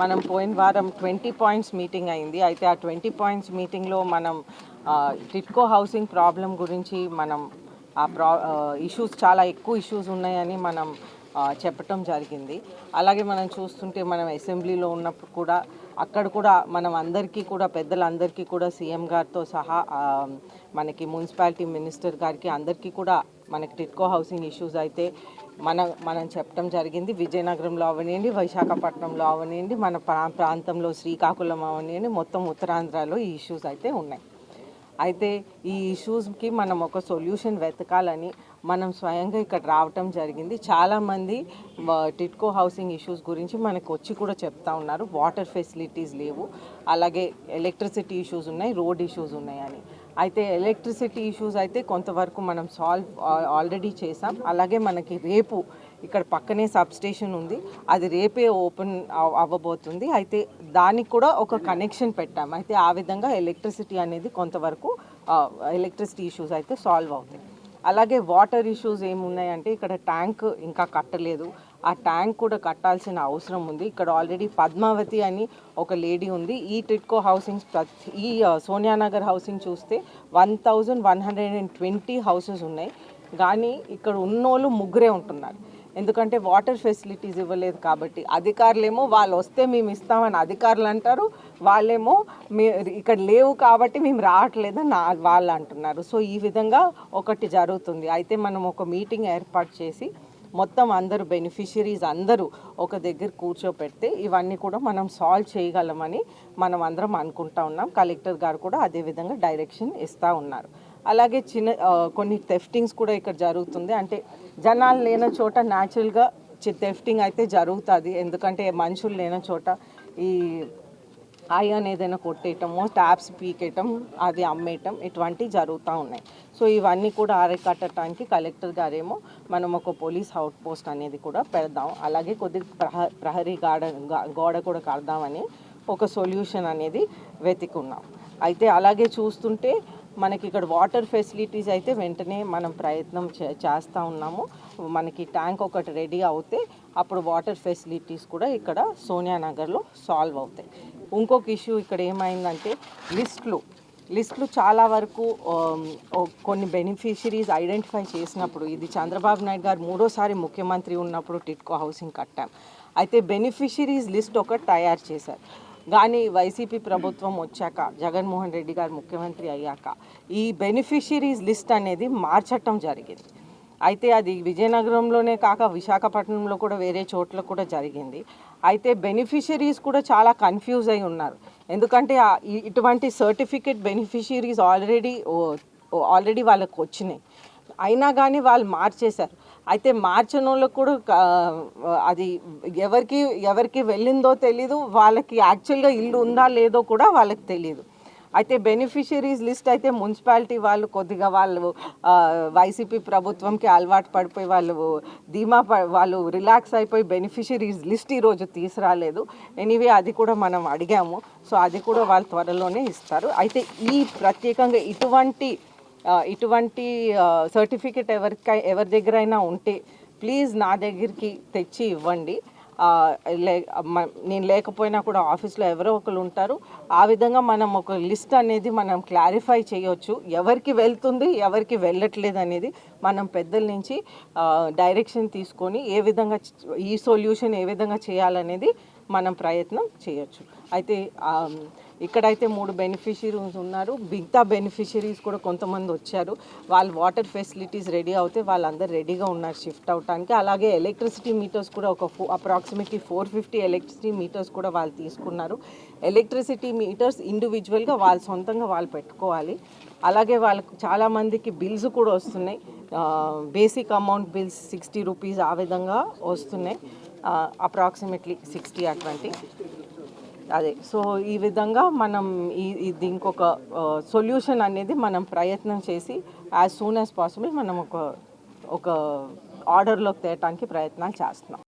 మనం పోయిన వారం ట్వంటీ పాయింట్స్ మీటింగ్ అయింది. అయితే ఆ ట్వంటీ పాయింట్స్ మీటింగ్లో మనం టిట్కో హౌసింగ్ ప్రాబ్లం గురించి మనం ఆ ప్రా ఇష్యూస్ చాలా ఎక్కువ ఇష్యూస్ ఉన్నాయని మనం చెప్పటం జరిగింది. అలాగే మనం చూస్తుంటే మనం అసెంబ్లీలో ఉన్నప్పుడు కూడా అక్కడ కూడా మనం అందరికీ కూడా పెద్దలందరికీ కూడా సీఎం గారితో సహా మనకి మున్సిపాలిటీ మినిస్టర్ గారికి అందరికీ కూడా మనకి టిట్కో హౌసింగ్ ఇష్యూస్ అయితే మన మనం చెప్పడం జరిగింది. విజయనగరంలో అవనివ్వండి విశాఖపట్నంలో అవనివ్వండి మన ప్రా ప్రాంతంలో శ్రీకాకుళం అవనివ్వండి మొత్తం ఉత్తరాంధ్రలో ఈ ఇష్యూస్ అయితే ఉన్నాయి. అయితే ఈ ఇష్యూస్కి మనం ఒక సొల్యూషన్ వెతకాలని మనం స్వయంగా ఇక్కడ రావటం జరిగింది. చాలామంది టిట్కో హౌసింగ్ ఇష్యూస్ గురించి మనకు వచ్చి కూడా చెప్తా ఉన్నారు. వాటర్ ఫెసిలిటీస్ లేవు. అలాగే ఎలక్ట్రిసిటీ ఇష్యూస్ ఉన్నాయి రోడ్ ఇష్యూస్ ఉన్నాయి అని అయితే ఎలక్ట్రిసిటీ ఇష్యూస్ అయితే కొంతవరకు మనం సాల్వ్ ఆల్రెడీ uh, చేసాం. అలాగే మనకి రేపు ఇక్కడ పక్కనే సబ్ స్టేషన్ ఉంది. అది రేపే ఓపెన్ అవ్వబోతుంది. అయితే దానికి కూడా ఒక కనెక్షన్ పెట్టాం. అయితే ఆ విధంగా ఎలక్ట్రిసిటీ అనేది కొంతవరకు uh, ఎలక్ట్రిసిటీ ఇష్యూస్ అయితే సాల్వ్ అవుతాయి. అలాగే వాటర్ ఇష్యూస్ ఏమున్నాయంటే ఇక్కడ ట్యాంక్ ఇంకా కట్టలేదు. ఆ ట్యాంక్ కూడా కట్టాల్సిన అవసరం ఉంది. ఇక్కడ ఆల్రెడీ పద్మావతి అని ఒక లేడీ ఉంది. ఈ టిట్కో హౌసింగ్స్ ప్రతి ఈ సోనియానగర్ హౌసింగ్ చూస్తే one thousand one hundred and twenty houses ఉన్నాయి. కానీ ఇక్కడ ఉన్నోళ్ళు ముగ్గురే ఉంటున్నారు. ఎందుకంటే వాటర్ ఫెసిలిటీస్ ఇవ్వలేదు కాబట్టి అధికారులేమో వాళ్ళు వస్తే మేము ఇస్తామని అధికారులు అంటారు. వాళ్ళేమో మీ ఇక్కడ లేవు కాబట్టి మేము రావట్లేదని నా వాళ్ళు అంటున్నారు. సో ఈ విధంగా ఒకటి జరుగుతుంది. అయితే మనం ఒక మీటింగ్ ఏర్పాటు చేసి మొత్తం అందరు బెనిఫిషరీస్ అందరూ ఒక దగ్గర కూర్చోపెడితే ఇవన్నీ కూడా మనం సాల్వ్ చేయగలమని మనం అందరం అనుకుంటా ఉన్నాం. కలెక్టర్ గారు కూడా అదే విధంగా డైరెక్షన్ ఇస్తూ ఉన్నారు. అలాగే చిన్న కొన్ని థెఫ్టింగ్స్ కూడా ఇక్కడ జరుగుతుంది. అంటే జనాలు లేని చోట న్యాచురల్గా థెఫ్టింగ్ అయితే జరుగుతుంది. ఎందుకంటే మనుషులు లేని చోట ఈ ఐరన్ ఏదైనా కొట్టేయటము ట్యాప్స్ పీకేయటం అది అమ్మేయటం ఇటువంటివి జరుగుతూ ఉన్నాయి. సో ఇవన్నీ కూడా అరికట్టడానికి కలెక్టర్ గారేమో మనం ఒక పోలీస్ అవుట్ పోస్ట్ అనేది కూడా పెడదాం. అలాగే కొద్ది ప్రహ ప్రహరీ గాడ గోడ కూడా కడదామని ఒక సొల్యూషన్ అనేది వెతికున్నాం. అయితే అలాగే చూస్తుంటే మనకి ఇక్కడ వాటర్ ఫెసిలిటీస్ అయితే వెంటనే మనం ప్రయత్నం చే- చేస్తూ ఉన్నాము. మనకి ట్యాంక్ ఒకటి రెడీ అవుతే అప్పుడు వాటర్ ఫెసిలిటీస్ కూడా ఇక్కడ సోనియా నగర్లో సాల్వ్ అవుతాయి. ఇంకొక ఇష్యూ ఇక్కడ ఏమైందంటే లిస్టులు. లిస్టులు చాలా వరకు కొన్ని బెనిఫిషరీస్ ఐడెంటిఫై చేసినప్పుడు ఇది చంద్రబాబు నాయుడు గారు మూడోసారి ముఖ్యమంత్రి ఉన్నప్పుడు టిట్కో హౌసింగ్ కట్టాం. అయితే బెనిఫిషరీస్ లిస్ట్ ఒకటి తయారు చేశారు. కానీ వైసీపీ ప్రభుత్వం వచ్చాక జగన్మోహన్ రెడ్డి గారు ముఖ్యమంత్రి అయ్యాక ఈ బెనిఫిషరీస్ లిస్ట్ అనేది మార్చటం జరిగింది. అయితే అది విజయనగరంలోనే కాక విశాఖపట్నంలో కూడా వేరే చోట్ల కూడా జరిగింది. అయితే బెనిఫిషరీస్ కూడా చాలా కన్ఫ్యూజ్ అయి ఉన్నారు. ఎందుకంటే ఇటువంటి సర్టిఫికేట్ బెనిఫిషరీస్ ఆల్రెడీ ఆల్రెడీ వాళ్ళకు వచ్చినాయి. అయినా కానీ వాళ్ళు మార్చేశారు. అయితే మార్చిన వాళ్ళకు కూడా అది ఎవరికి ఎవరికి వెళ్ళిందో తెలీదు వాళ్ళకి యాక్చువల్గా ఇల్లు ఉందా లేదో కూడా వాళ్ళకి తెలియదు అయితే బెనిఫిషరీస్ లిస్ట్ అయితే మున్సిపాలిటీ వాళ్ళు కొద్దిగా వాళ్ళు వైసీపీ ప్రభుత్వంకి అలవాటు పడిపోయి వాళ్ళు ధీమా ప- వాళ్ళు రిలాక్స్ అయిపోయి బెనిఫిషరీస్ లిస్ట్ ఈరోజు తీసుకురాలేదు. ఎనీవే అది కూడా మనం అడిగాము. సో అది కూడా వాళ్ళు త్వరలోనే ఇస్తారు. అయితే ఈ ప్రత్యేకంగా ఇటువంటి ఇటువంటి సర్టిఫికెట్ ఎవరికై ఎవరి దగ్గరైనా ఉంటే ప్లీజ్ నా దగ్గరికి తెచ్చి ఇవ్వండి. లే మ- నేను లేకపోయినా కూడా ఆఫీస్లో ఎవరో ఒకరు ఉంటారు. ఆ విధంగా మనం ఒక లిస్ట్ అనేది మనం క్లారిఫై చేయొచ్చు. ఎవరికి వెళ్తుంది ఎవరికి వెళ్ళట్లేదు అనేది మనం పెద్దల నుంచి డైరెక్షన్ తీసుకొని ఏ విధంగా ఈ సొల్యూషన్ ఏ విధంగా చేయాలనేది మనం ప్రయత్నం చేయొచ్చు. అయితే ఇక్కడైతే మూడు బెనిఫిషరీస్ ఉన్నారు. మిగతా బెనిఫిషరీస్ కూడా కొంతమంది వచ్చారు. వాళ్ళు వాటర్ ఫెసిలిటీస్ రెడీ అవుతే వాళ్ళందరూ రెడీగా ఉన్నారు షిఫ్ట్ అవటానికి. అలాగే ఎలక్ట్రిసిటీ మీటర్స్ కూడా ఒక four approximately four fifty electricity meters కూడా వాళ్ళు తీసుకున్నారు. ఎలక్ట్రిసిటీ మీటర్స్ ఇండివిజువల్గా వాళ్ళు సొంతంగా వాళ్ళు పెట్టుకోవాలి. అలాగే వాళ్ళకు చాలామందికి బిల్స్ కూడా వస్తున్నాయి. Basic amount bills sixty rupees ఆ విధంగా వస్తున్నాయి. అప్రాక్సిమేట్లీ సిక్స్టీ అటువంటి అదే. సో ఈ విధంగా మనం ఈ దీనికొక సొల్యూషన్ అనేది మనం ప్రయత్నం చేసి యాజ్ సూన్ యాజ్ పాసిబుల్ మనం ఒక ఒక ఆర్డర్లోకి తేయటానికి ప్రయత్నాలు చేస్తున్నాం.